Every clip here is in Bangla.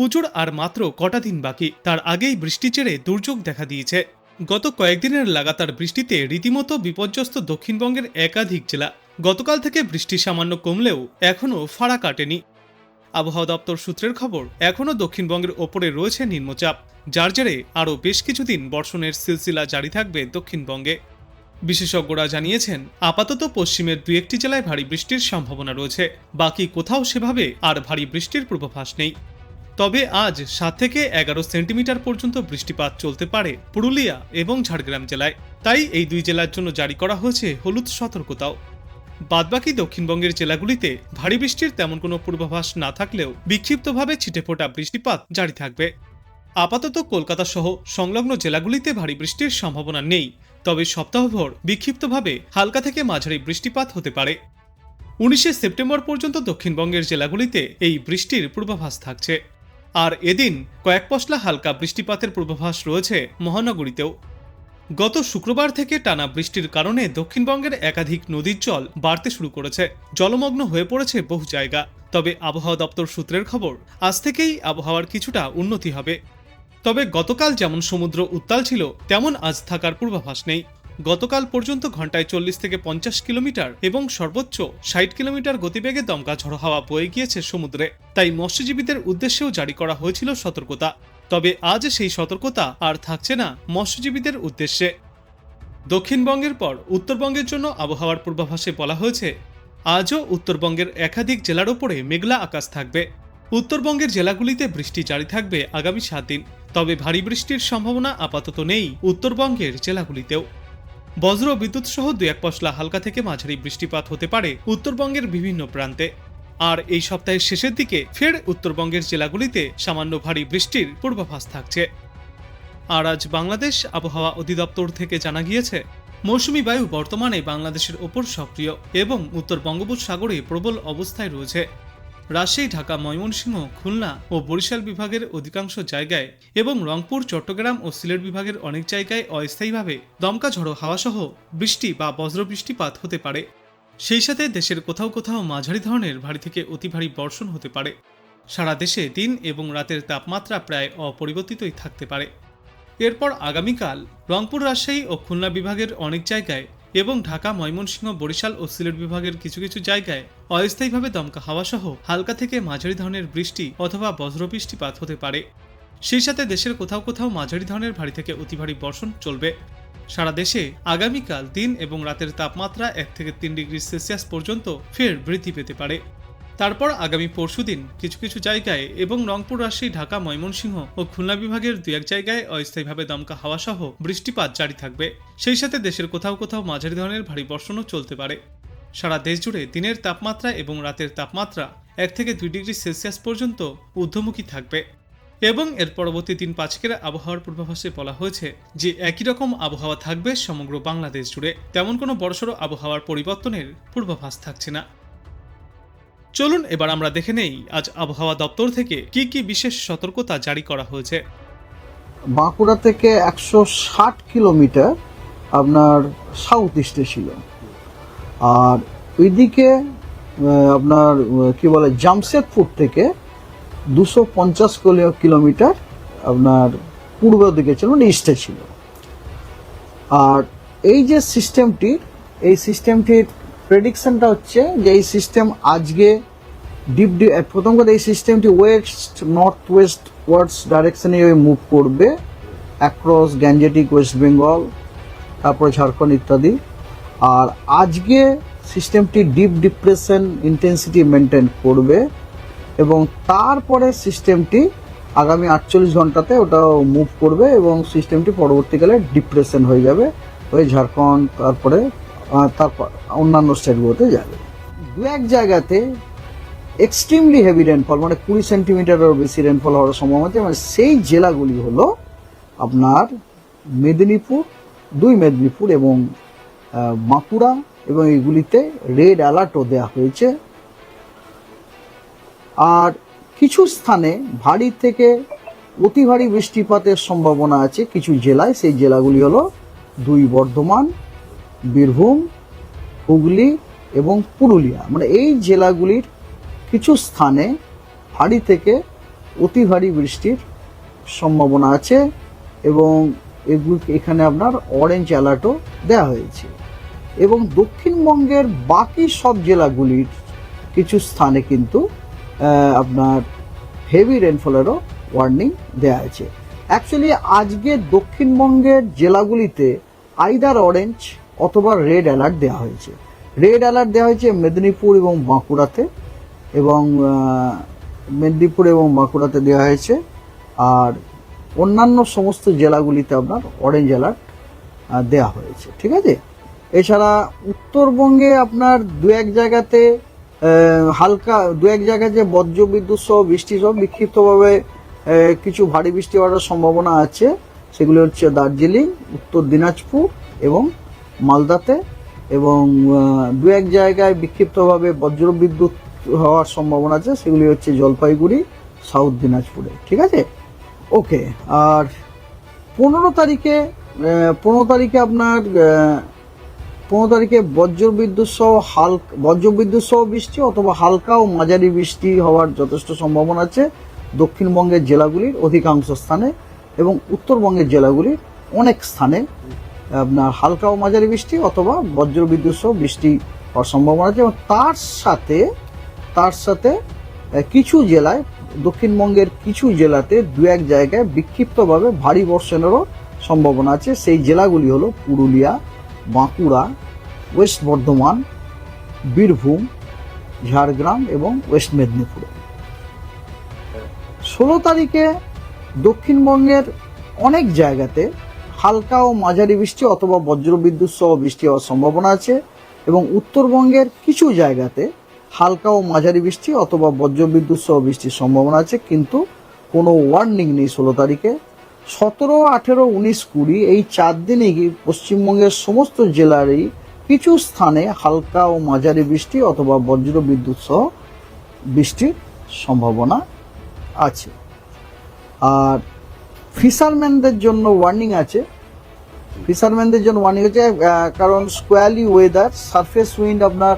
পুজোর আর মাত্র কটা দিন বাকি। তার আগেই বৃষ্টি চেড়ে দুর্যোগ দেখা দিয়েছে। গত কয়েকদিনের লাগাতার বৃষ্টিতে রীতিমতো বিপর্যস্ত দক্ষিণবঙ্গের একাধিক জেলা। গতকাল থেকে বৃষ্টি সামান্য কমলেও এখনও ফাড়া কাটেনি। আবহাওয়া দপ্তর সূত্রের খবর এখনও দক্ষিণবঙ্গের ওপরে রয়েছে নিম্নচাপ। যার জেরে আরও বেশ কিছুদিন বর্ষণের সিলসিলা জারি থাকবে দক্ষিণবঙ্গে। বিশেষজ্ঞরা জানিয়েছেন, আপাতত পশ্চিমের দু একটি জেলায় ভারী বৃষ্টির সম্ভাবনা রয়েছে। বাকি কোথাও সেভাবে আর ভারী বৃষ্টির পূর্বাভাস নেই। তবে আজ সাত থেকে এগারো সেন্টিমিটার পর্যন্ত বৃষ্টিপাত চলতে পারে পুরুলিয়া এবং ঝাড়গ্রাম জেলায়। তাই এই দুই জেলার জন্য জারি করা হয়েছে হলুদ সতর্কতাও। বাদবাকি দক্ষিণবঙ্গের জেলাগুলিতে ভারী বৃষ্টির তেমন কোনো পূর্বাভাস না থাকলেও বিক্ষিপ্তভাবে ছিটেফোঁটা বৃষ্টিপাত জারি থাকবে। আপাতত কলকাতা সহ সংলগ্ন জেলাগুলিতে ভারী বৃষ্টির সম্ভাবনা নেই, তবে সপ্তাহভর বিক্ষিপ্তভাবে হালকা থেকে মাঝারি বৃষ্টিপাত হতে পারে। উনিশে সেপ্টেম্বর পর্যন্ত দক্ষিণবঙ্গের জেলাগুলিতে এই বৃষ্টির পূর্বাভাস থাকছে। আর এদিন কয়েক পশলা হালকা বৃষ্টিপাতের পূর্বাভাস রয়েছে মহানগরীতেও। গত শুক্রবার থেকে টানা বৃষ্টির কারণে দক্ষিণবঙ্গের একাধিক নদীর জল বাড়তে শুরু করেছে। জলমগ্ন হয়ে পড়েছে বহু জায়গা। তবে আবহাওয়া দপ্তর সূত্রের খবর, আজ থেকেই আবহাওয়ার কিছুটা উন্নতি হবে। তবে গতকাল যেমন সমুদ্র উত্তাল ছিল, তেমন আজ থাকার পূর্বাভাস নেই। গতকাল পর্যন্ত ঘন্টায় চল্লিশ থেকে পঞ্চাশ কিলোমিটার এবং সর্বোচ্চ ষাট কিলোমিটার গতিবেগে দমকা ঝড়ো হাওয়া বয়ে গিয়েছে সমুদ্রে। তাই মৎস্যজীবীদের উদ্দেশ্যেও জারি করা হয়েছিল সতর্কতা। তবে আজ সেই সতর্কতা আর থাকছে না মৎস্যজীবীদের উদ্দেশ্যে। দক্ষিণবঙ্গের পর উত্তরবঙ্গের জন্য আবহাওয়ার পূর্বাভাসে বলা হয়েছে, আজও উত্তরবঙ্গের একাধিক জেলার ওপরে মেঘলা আকাশ থাকবে। উত্তরবঙ্গের জেলাগুলিতে বৃষ্টি জারি থাকবে আগামী সাত দিন। তবে ভারী বৃষ্টির সম্ভাবনা আপাতত নেই উত্তরবঙ্গের জেলাগুলিতেও। বজ্র বিদ্যুৎ সহ দু এক পশলা হালকা থেকে মাঝারি বৃষ্টিপাত হতে পারে উত্তরবঙ্গের বিভিন্ন প্রান্তে। আর এই সপ্তাহের শেষের দিকে ফের উত্তরবঙ্গের জেলাগুলিতে সামান্য ভারী বৃষ্টির পূর্বাভাস থাকছে। আর আজ বাংলাদেশ আবহাওয়া অধিদপ্তর থেকে জানা গিয়েছে, মৌসুমী বায়ু বর্তমানে বাংলাদেশের ওপর সক্রিয় এবং উত্তর বঙ্গোপসাগরে প্রবল অবস্থায় রয়েছে। রাজশাহী, ঢাকা, ময়মনসিংহ, খুলনা ও বরিশাল বিভাগের অধিকাংশ জায়গায় এবং রংপুর, চট্টগ্রাম ও সিলেট বিভাগের অনেক জায়গায় অস্থায়ীভাবে দমকা ঝড়ো হাওয়াসহ বৃষ্টি বা বজ্রবৃষ্টিপাত হতে পারে। সেই সাথে দেশের কোথাও কোথাও মাঝারি ধরনের ভারী থেকে অতি ভারী বর্ষণ হতে পারে। সারা দেশে দিন এবং রাতের তাপমাত্রা প্রায় অপরিবর্তিতই থাকতে পারে। এরপর আগামীকাল রংপুর, রাজশাহী ও খুলনা বিভাগের অনেক জায়গায় এবং ঢাকা, ময়মনসিংহ, বরিশাল ও সিলেট বিভাগের কিছু কিছু জায়গায় অস্থায়ীভাবে দমকা হাওয়া সহ হালকা থেকে মাঝারি ধরনের বৃষ্টি অথবা বজ্রবৃষ্টিপাত হতে পারে। সেই সাথে দেশের কোথাও কোথাও মাঝারি ধরনের ভারী থেকে অতি ভারী বর্ষণ চলবে। সারা দেশে আগামীকাল দিন এবং রাতের তাপমাত্রা এক থেকে তিন ডিগ্রি সেলসিয়াস পর্যন্ত ফের বৃদ্ধি পেতে পারে। তারপর আগামী পরশুদিন কিছু কিছু জায়গায় এবং রংপুর রাজশাহী, ঢাকা, ময়মনসিংহ ও খুলনা বিভাগের দু এক জায়গায় অস্থায়ীভাবে দমকা হাওয়া সহ বৃষ্টিপাত জারি থাকবে। সেই সাথে দেশের কোথাও কোথাও মাঝারি ধরনের ভারী বর্ষণও চলতে পারে। সারা দেশ জুড়ে দিনের তাপমাত্রা এবং রাতের তাপমাত্রা এক থেকে দুই ডিগ্রি সেলসিয়াস পর্যন্ত ঊর্ধ্বমুখী থাকবে। এবং এর পরবর্তী দিন পাঁচকের আবহাওয়ার পূর্বাভাসে বলা হয়েছে যে একই রকম আবহাওয়া থাকবে সমগ্র বাংলাদেশ জুড়ে। তেমন কোনো বড়সড় আবহাওয়ার পরিবর্তনের পূর্বাভাস থাকছে না। চলুন এবার আমরা দেখে নেই আজ আবহাওয়া দপ্তর থেকে কি কি বিশেষ সতর্কতা জারি করা হয়েছে। বাঁকুড়া থেকে একশো ষাট কিলোমিটার আপনার সাউথ ইস্টে ছিল। আর ওইদিকে আপনার কি বলে, জামশেদপুর থেকে দুশো পঞ্চাশ কিলোমিটার আপনার পূর্ব দিকে ছিল মানে ইস্টে ছিল। আর এই যে সিস্টেমটি এই সিস্টেমটির প্রেডিকশনটা হচ্ছে যে এই সিস্টেম আজকে ডিপ ডিপ প্রথম কথা এই সিস্টেমটি ওয়েস্ট নর্থ ওয়েস্ট ওয়ার্ডস ডাইরেকশনে মুভ করবে অ্যাক্রস গ্যাঞ্জেটিক ওয়েস্ট বেঙ্গল তারপরে ঝাড়খণ্ড ইত্যাদি। আর আজকে সিস্টেমটি ডিপ ডিপ্রেশন ইন্টেন্সিটি মেনটেন করবে এবং তারপরে সিস্টেমটি আগামী আটচল্লিশ ঘন্টাতে ওটা মুভ করবে এবং সিস্টেমটি পরবর্তীকালে ডিপ্রেশন হয়ে যাবে, ওই ঝাড়খণ্ড তারপরে তারপর অন্যান্য স্টেটগুলোতে যাবে। দু এক জায়গাতে এক্সট্রিমলি হেভি রেনফল মানে কুড়ি সেন্টিমিটারেরও বেশি রেনফল হওয়ার সম্ভাবনা আছে। মানে সেই জেলাগুলি হলো আপনার মেদিনীপুর, দুই মেদিনীপুর এবং বাঁকুড়া এবং এগুলিতে রেড অ্যালার্টও দেওয়া হয়েছে। আর কিছু স্থানে ভারী থেকে অতি ভারী বৃষ্টিপাতের সম্ভাবনা আছে। কিছু জেলায় সেই জেলাগুলি হলো দুই বর্ধমান বীরভূম, হুগলি এবং পুরুলিয়া। মানে এই জেলাগুলির কিছু স্থানে ভারী থেকে অতি ভারী বৃষ্টির সম্ভাবনা আছে এবং এগুলো এখানে আপনার অরেঞ্জ অ্যালার্টও দেওয়া হয়েছে। এবং দক্ষিণবঙ্গের বাকি সব জেলাগুলির কিছু স্থানে কিন্তু আপনার হেভি রেনফলেরও ওয়ার্নিং দেওয়া আছে। অ্যাকচুয়ালি আজকে দক্ষিণবঙ্গের জেলাগুলিতে আইদার অরেঞ্জ অথবা রেড অ্যালার্ট দেওয়া হয়েছে। রেড অ্যালার্ট দেওয়া হয়েছে মেদিনীপুর এবং বাঁকুড়াতে এবং মেদিনীপুর এবং বাঁকুড়াতে দেওয়া হয়েছে। আর অন্যান্য সমস্ত জেলাগুলিতে আপনার অরেঞ্জ অ্যালার্ট দেওয়া হয়েছে। ঠিক আছে? এছাড়া উত্তরবঙ্গে আপনার দু এক জায়গাতে হালকা, দু এক জায়গায় যে বজ্র বিদ্যুৎ সহ বৃষ্টি সহ বিক্ষিপ্তভাবে কিছু ভারী বৃষ্টি হওয়ার সম্ভাবনা আছে। সেগুলি হচ্ছে দার্জিলিং, উত্তর দিনাজপুর এবং মালদাতে এবং দু এক জায়গায় বিক্ষিপ্তভাবে বজ্র বিদ্যুৎ হওয়ার সম্ভাবনা আছে, সেগুলি হচ্ছে জলপাইগুড়ি, সাউথ দিনাজপুরে, ঠিক আছে? ওকে, আর পনেরো তারিখে পনেরো তারিখে আপনার পনেরো তারিখে বজ্রবিদ্যুৎ সহ হালকা, বজ্রবিদ্যুৎ সহ বৃষ্টি অথবা হালকা ও মাঝারি বৃষ্টি হওয়ার যথেষ্ট সম্ভাবনা আছে দক্ষিণবঙ্গের জেলাগুলির অধিকাংশ স্থানে এবং উত্তরবঙ্গের জেলাগুলির অনেক স্থানে। আপনার হালকা ও মাঝারি বৃষ্টি অথবা বজ্রবিদ্যুৎ সহ বৃষ্টি হওয়ার সম্ভাবনা আছে এবং তার সাথে তার সাথে কিছু জেলায়, দক্ষিণবঙ্গের কিছু জেলাতে দু এক জায়গায় বিক্ষিপ্তভাবে ভারী বর্ষণেরও সম্ভাবনা আছে। সেই জেলাগুলি হলো পুরুলিয়া, বাঁকুড়া, ওয়েস্ট বর্ধমান, বীরভূম, ঝাড়গ্রাম এবং ওয়েস্ট মেদিনীপুরে। ষোলো তারিখে দক্ষিণবঙ্গের অনেক জায়গাতে হালকা ও মাঝারি বৃষ্টি অথবা বজ্রবিদ্যুৎ সহ বৃষ্টি হওয়ার সম্ভাবনা আছে এবং উত্তরবঙ্গের কিছু জায়গাতে হালকা ও মাঝারি বৃষ্টি অথবা বজ্রবিদ্যুৎ সহ বৃষ্টির সম্ভাবনা আছে, কিন্তু কোনো ওয়ার্নিং নেই ষোলো তারিখে। সতেরো, আঠেরো, উনিশ, কুড়ি, এই চার দিনে কি পশ্চিমবঙ্গের সমস্ত জেলারই কিছু স্থানে হালকা ও মাঝারি বৃষ্টি অথবা বজ্র বিদ্যুৎ সহ বৃষ্টির সম্ভাবনা আছে। আর ফিশারম্যানদের জন্য ওয়ার্নিং আছে। ফিশারম্যানদের জন্য ওয়ার্নিং আছে কারণ স্কোয়ালি ওয়েদার সারফেস উইন্ড আপনার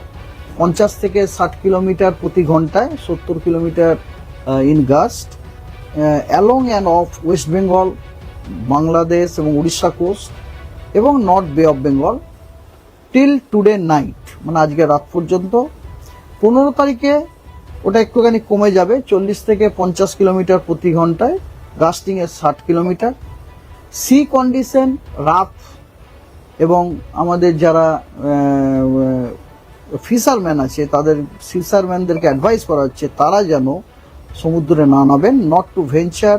পঞ্চাশ থেকে ষাট কিলোমিটার প্রতি ঘন্টায়, সত্তর kilometre in gust along and off West Bengal Bangladesh এবং উড়িষ্যা কোস্ট এবং north bay of Bengal till today night মানে আজকে রাত পর্যন্ত। পনেরো তারিখে ওটা একটুখানি কমে যাবে, চল্লিশ থেকে পঞ্চাশ কিলোমিটার প্রতি ঘন্টায়। গাস্টিংয়ের ষাট কিলোমিটার। সি কন্ডিশন রাফ এবং আমাদের যারা ফিশারম্যান আছে, তাদের ফিশারম্যানদেরকে অ্যাডভাইস করা হচ্ছে, তারা যেন সমুদ্রে না নামেন not to venture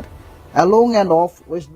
along and off west